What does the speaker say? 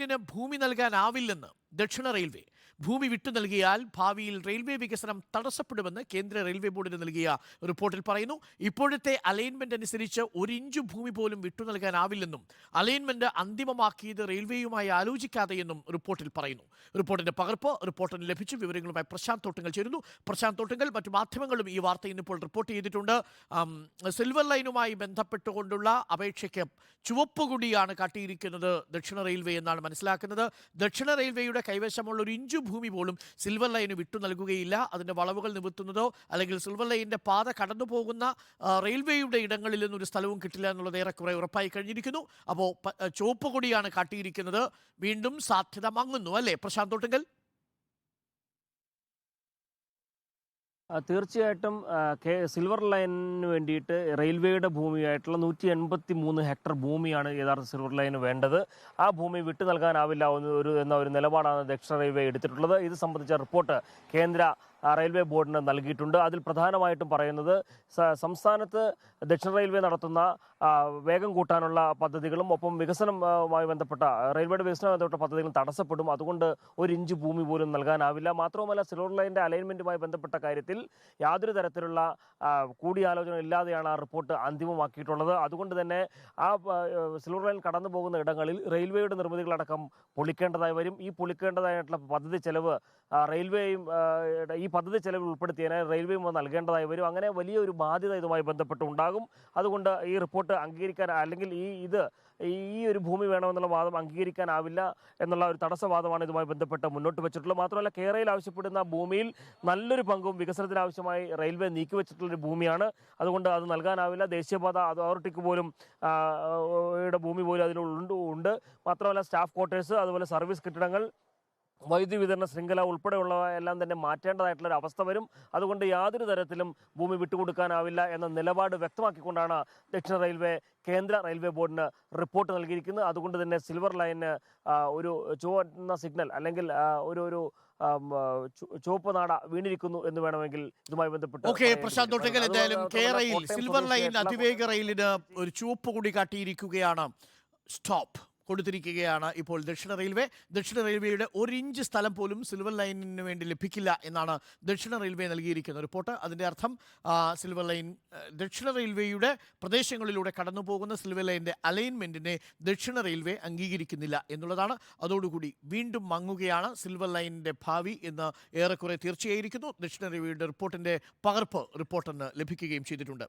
ലൈനിന് ഭൂമി നൽകാനാവില്ലെന്ന് ദക്ഷിണ റെയിൽവേ. ഭൂമി വിട്ടു നൽകിയാൽ ഭാവിയിൽ റെയിൽവേ വികസനം തടസ്സപ്പെടുമെന്ന് കേന്ദ്ര റെയിൽവേ ബോർഡിന് നൽകിയ റിപ്പോർട്ടിൽ പറയുന്നു. ഇപ്പോഴത്തെ അലൈൻമെന്റ് അനുസരിച്ച് ഒരു ഇഞ്ച് ഭൂമി പോലും വിട്ടു നൽകാനാവില്ലെന്നും അലൈൻമെന്റ് അന്തിമമാക്കിയത് റെയിൽവേയുമായി ആലോചിക്കാതെയെന്നും റിപ്പോർട്ടിൽ പറയുന്നു. റിപ്പോർട്ടിന്റെ പകർപ്പ് റിപ്പോർട്ടിന് ലഭിച്ചു വിവരങ്ങളുമായി പ്രശാന്ത് തോട്ടുങ്കൽ ചേരുന്നു. പ്രശാന്ത് തോട്ടുങ്കൽ മറ്റു മാധ്യമങ്ങളും ഈ വാർത്ത ഇന്നിപ്പോൾ റിപ്പോർട്ട് ചെയ്തിട്ടുണ്ട്. സിൽവർ ലൈനുമായി ബന്ധപ്പെട്ടുകൊണ്ടുള്ള അപേക്ഷയ്ക്ക് ചുവപ്പ് കൊടിയാണ് കാട്ടിയിരിക്കുന്നത് ദക്ഷിണ റെയിൽവേ എന്നാണ് മനസ്സിലാക്കുന്നത്. ദക്ഷിണ റെയിൽവേയുടെ കൈവശമുള്ള ഒരു ഇഞ്ചു ഭൂമി പോലും സിൽവർ ലൈന് വിട്ടു നൽകുകയില്ല. അതിന്റെ വളവുകൾ നിമിത്തുന്നതോ അല്ലെങ്കിൽ സിൽവർ ലൈനിന്റെ പാത കടന്നു പോകുന്ന റെയിൽവേയുടെ ഇടങ്ങളിൽ നിന്നൊരു സ്ഥലവും കിട്ടില്ല എന്നുള്ളത് ഏറെക്കുറെ ഉറപ്പായി കഴിഞ്ഞിരിക്കുന്നു. അപ്പോൾ ചുവപ്പ് കൊടിയാണ് കാട്ടിയിരിക്കുന്നത്. വീണ്ടും സാധ്യത മങ്ങുന്നു അല്ലേ? പ്രശാന്ത് തോട്ടുങ്കൽ തീർച്ചയായിട്ടും കെ സിൽവർ ലൈനിന് വേണ്ടിയിട്ട് റെയിൽവേയുടെ ഭൂമിയായിട്ടുള്ള നൂറ്റി എൺപത്തി മൂന്ന് ഹെക്ടർ ഭൂമിയാണ് യഥാർത്ഥ സിൽവർ ലൈന് വേണ്ടത്. ആ ഭൂമി വിട്ടു നൽകാനാവില്ല ഒരു എന്ന ഒരു നിലപാടാണ് ദക്ഷിണ റെയിൽവേ എടുത്തിട്ടുള്ളത്. ഇത് സംബന്ധിച്ച റിപ്പോർട്ട് കേന്ദ്ര റെയിൽവേ ബോർഡിന് നൽകിയിട്ടുണ്ട്. അതിൽ പ്രധാനമായിട്ടും പറയുന്നത് സംസ്ഥാനത്ത് ദക്ഷിണ റെയിൽവേ നടത്തുന്ന വേഗം കൂട്ടാനുള്ള പദ്ധതികളും ഒപ്പം വികസനവുമായി ബന്ധപ്പെട്ട റെയിൽവേയുടെ വികസനവുമായി ബന്ധപ്പെട്ട പദ്ധതികളും തടസ്സപ്പെടും. അതുകൊണ്ട് ഒരു ഇഞ്ച് ഭൂമി പോലും നൽകാനാവില്ല. മാത്രവുമല്ല സിൽവർ ലൈന്റെ അലൈൻമെന്റുമായി ബന്ധപ്പെട്ട കാര്യത്തിൽ യാതൊരു തരത്തിലുള്ള കൂടിയാലോചന ഇല്ലാതെയാണ് ആ റിപ്പോർട്ട് അന്തിമമാക്കിയിട്ടുള്ളത്. അതുകൊണ്ട് തന്നെ ആ സിൽവർ ലൈൻ കടന്നു പോകുന്ന ഇടങ്ങളിൽ റെയിൽവേയുടെ നിർമ്മിതികളടക്കം പൊളിക്കേണ്ടതായി വരും. ഈ പൊളിക്കേണ്ടതായിട്ടുള്ള പദ്ധതി ചെലവ് റെയിൽവേയും ഈ പദ്ധതി ചെലവിൽ ഉൾപ്പെടുത്തിയതിനാൽ റെയിൽവേ നൽകേണ്ടതായി വരും. അങ്ങനെ വലിയൊരു ബാധ്യത ഇതുമായി ബന്ധപ്പെട്ടുണ്ടാകും അതുകൊണ്ട് ഈ റിപ്പോർട്ട് അംഗീകരിക്കാൻ അല്ലെങ്കിൽ ഈ ഇത് ഈ ഒരു ഭൂമി വേണമെന്നുള്ള വാദം അംഗീകരിക്കാനാവില്ല എന്നുള്ള ഒരു തടസ്സവാദമാണ് ഇതുമായി ബന്ധപ്പെട്ട് മുന്നോട്ട് വെച്ചിട്ടുള്ളത്. മാത്രമല്ല കേരളയിൽ ആവശ്യപ്പെടുന്ന ഭൂമിയിൽ നല്ലൊരു പങ്കും വികസനത്തിന് ആവശ്യമായി റെയിൽവേ നീക്കിവെച്ചിട്ടുള്ളൊരു ഭൂമിയാണ്. അതുകൊണ്ട് അത് നൽകാനാവില്ല. ദേശീയപാത അതോറിറ്റിക്ക് പോലും ഭൂമി പോലും അതിലുണ്ട് ഉണ്ട്. മാത്രമല്ല സ്റ്റാഫ് ക്വാർട്ടേഴ്സ് അതുപോലെ സർവീസ് കെട്ടിടങ്ങൾ വൈദ്യുതി വിതരണ ശൃംഖല ഉൾപ്പെടെയുള്ളവ എല്ലാം തന്നെ മാറ്റേണ്ടതായിട്ടുള്ള ഒരു അവസ്ഥ വരും. അതുകൊണ്ട് യാതൊരു തരത്തിലും ഭൂമി വിട്ടുകൊടുക്കാനാവില്ല എന്ന നിലപാട് വ്യക്തമാക്കിക്കൊണ്ടാണ് ദക്ഷിണ റെയിൽവേ കേന്ദ്ര റെയിൽവേ ബോർഡിന് റിപ്പോർട്ട് നൽകിയിരിക്കുന്നത്. അതുകൊണ്ട് തന്നെ സിൽവർ ലൈന് ഒരു ചുവന്ന സിഗ്നൽ അല്ലെങ്കിൽ ഒരു ഒരു ചുവപ്പ് നാട വീണിരിക്കുന്നു എന്ന് വേണമെങ്കിൽ ഇതുമായി ബന്ധപ്പെട്ട് ഓക്കെ പ്രശാന്ത്. എന്തായാലും കെ റെയിൽ സിൽവർ ലൈൻ അതിവേഗ റെയിലിന് ഒരു ചുവപ്പ് കൂടി കാട്ടിയിരിക്കുകയാണ്. സ്റ്റോപ്പ്. കൊടുത്തിരിക്കുകയാണ് ഇപ്പോൾ ദക്ഷിണ റെയിൽവേ. ദക്ഷിണ റെയിൽവേയുടെ ഒരു ഇഞ്ച് സ്ഥലം പോലും സിൽവർ ലൈനിന് വേണ്ടി ലഭിക്കില്ല എന്നാണ് ദക്ഷിണ റെയിൽവേ നൽകിയിരിക്കുന്ന റിപ്പോർട്ട്. അതിന്റെ അർത്ഥം സിൽവർ ലൈൻ ദക്ഷിണ റെയിൽവേയുടെ പ്രദേശങ്ങളിലൂടെ കടന്നു പോകുന്ന സിൽവർ ലൈനിന്റെ അലൈൻമെന്റിനെ ദക്ഷിണ റെയിൽവേ അംഗീകരിക്കുന്നില്ല എന്നുള്ളതാണ്. അതോടുകൂടി വീണ്ടും മങ്ങുകയാണ് സിൽവർ ലൈനിന്റെ ഭാവി എന്ന് ഏറെക്കുറെ തീർച്ചയായിരിക്കുന്നു. ദക്ഷിണ റെയിൽവേയുടെ റിപ്പോർട്ടിന്റെ പകർപ്പ് റിപ്പോർട്ടറിന് ലഭിക്കുകയും ചെയ്തിട്ടുണ്ട്.